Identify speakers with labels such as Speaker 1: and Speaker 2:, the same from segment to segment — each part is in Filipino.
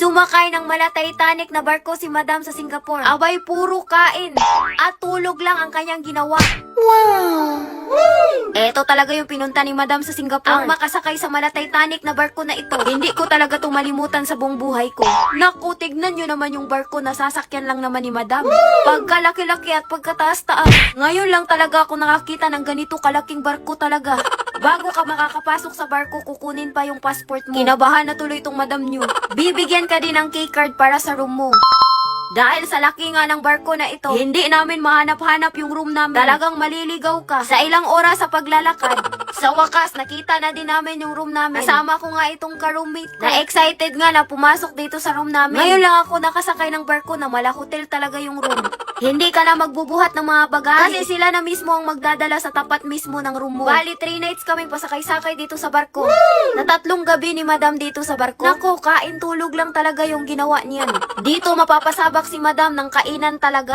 Speaker 1: Sumakay ng mala Titanic na barko si Madam sa Singapore. Abay, puro kain. At tulog lang ang kanyang ginawa. Eto talaga yung pinunta ni Madam sa Singapore. Ang makasakay sa mala Titanic na barko na ito. Hindi ko talaga to malimutan sa buong buhay ko. Naku, tignan nyo naman yung barko na sasakyan lang naman ni Madam. Pagkalaki-laki at pagkataas-taas. Ngayon lang talaga ako nakakita ng ganito kalaking barko talaga. Bago ka makakapasok sa barko, kukunin pa yung passport mo. Kinabahan na tuloy itong madam nyo. Bibigyan ka din ng key card para sa room mo. Dahil sa laki nga ng barko na ito, hindi namin mahanap-hanap yung room namin. Talagang maliligaw ka. Sa ilang oras sa paglalakad, sa wakas, nakita na din namin yung room namin. Kasama ko nga itong ka-roommate ko. Na-excited nga na pumasok dito sa room namin. Ngayon lang ako nakasakay ng barko na mala hotel talaga yung room. Hindi ka na magbubuhat ng mga bagahe. Kasi sila na mismo ang magdadala sa tapat mismo ng room mo. Bali, 3 nights kaming pasakay-sakay dito sa barko. Na tatlong gabi ni madam dito sa barko. Nako, kain tulog lang talaga yung ginawa niyan. Dito mapapasabak si madam ng kainan talaga.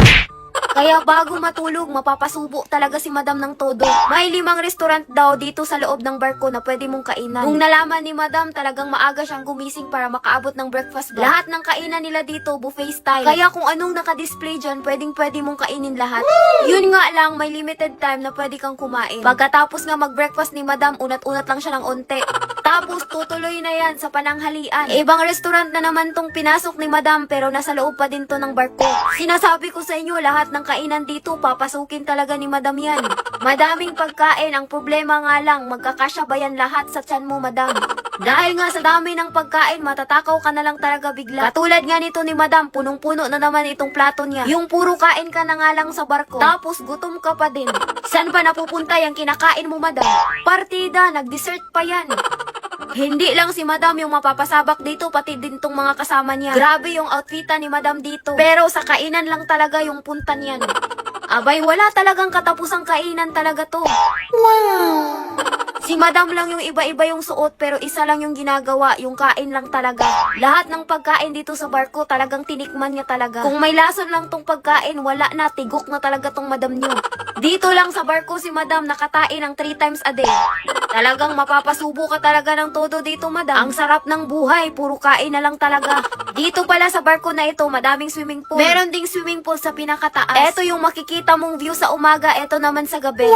Speaker 1: Kaya bago matulog, mapapasubo talaga si madam ng todo. May limang restaurant daw dito sa loob ng barko na pwede mong kainan. Nung nalaman ni madam, talagang maaga siyang gumising para makaabot ng breakfast ba. Lahat ng kainan nila dito, buffet style. Kaya kung anong nakadisplay dyan, pwedeng pwede mong kainin lahat. Yun nga lang, may limited time na pwede kang kumain. Pagkatapos nga mag-breakfast ni madam, unat-unat lang siya ng onte. Tapos tutuloy na yan sa pananghalian. Ibang restaurant na naman tong pinasok ni madam pero nasa loob pa din to ng barko. Sinasabi ko sa inyo lahat ng kainan dito papasukin talaga ni madam yan. Madaming pagkain, ang problema nga lang magkakasya ba lahat sa tiyan mo madam? Dahil nga sa dami ng pagkain, matatakaw ka na lang talaga bigla. Katulad nga nito ni madam, punong-puno na naman itong plato niya. Yung puro kain ka na nga lang sa barko. Tapos gutom ka pa din. Saan ba napupunta yung kinakain mo madam? Partida, nag-dessert pa yan. Hindi lang si Madam yung mapapasabak dito, pati din tong mga kasama niya. Grabe yung outfitan ni Madam dito. Pero sa kainan lang talaga yung punta niyan. Abay, wala talagang katapusang kainan talaga to. Si Madam lang yung iba-iba yung suot pero isa lang yung ginagawa, yung kain lang talaga. Lahat ng pagkain dito sa barko talagang tinikman niya talaga. Kung may lason lang tong pagkain, wala na, tigok na talaga tong Madam niyo. Dito lang sa barko si Madam nakatain ng 3 times a day. Talagang mapapasubo ka talaga ng todo dito, Madam. Ang sarap ng buhay, puro kain na lang talaga. Dito pala sa barko na ito, madaming swimming pool. Meron ding swimming pool sa pinakataas. Ito yung makikita mong view sa umaga, ito naman sa gabi.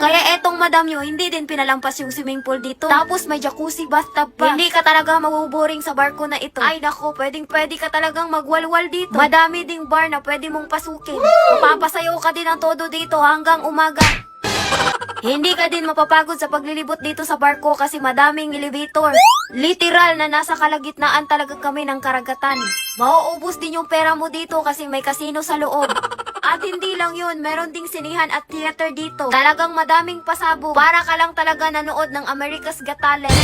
Speaker 1: Kaya etong madam nyo, hindi din pinalampas yung swimming pool dito. Tapos may jacuzzi bathtub pa. Hindi ka talaga mabuboring sa barko na ito. Ay nako, pwedeng pwede ka talagang magwalwal dito. Madami ding bar na pwede mong pasukin. Mapapasayaw ka din ng todo dito hanggang umaga. Hindi ka din mapapagod sa paglilibot dito sa barko kasi madaming elevator. Literal na nasa kalagitnaan talaga kami ng karagatan. Mauubos din yung pera mo dito kasi may kasino sa loob. At hindi lang yun, meron ding sinihan at theater dito. Talagang madaming pasabo. Para ka lang talaga nanood ng America's Got Talent.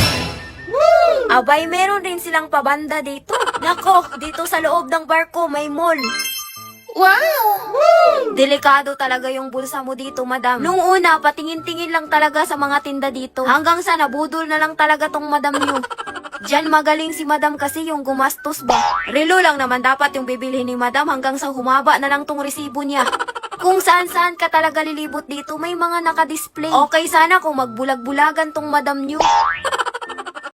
Speaker 1: Abay, meron rin silang pabanda dito. Nako, dito sa loob ng barko may mall. Delikado talaga yung bulsa mo dito, madam. Nung una, patingin-tingin lang talaga sa mga tinda dito. Hanggang sa nabudol na lang talaga tong madam nyo. Diyan magaling si madam kasi yung gumastos ba. Relo lang naman dapat yung bibilhin ni madam hanggang sa humaba na lang tong resibo niya. Kung saan-saan ka talaga lilibot dito, may mga nakadisplay. Okay sana kung magbulag-bulagan tong madam nyo.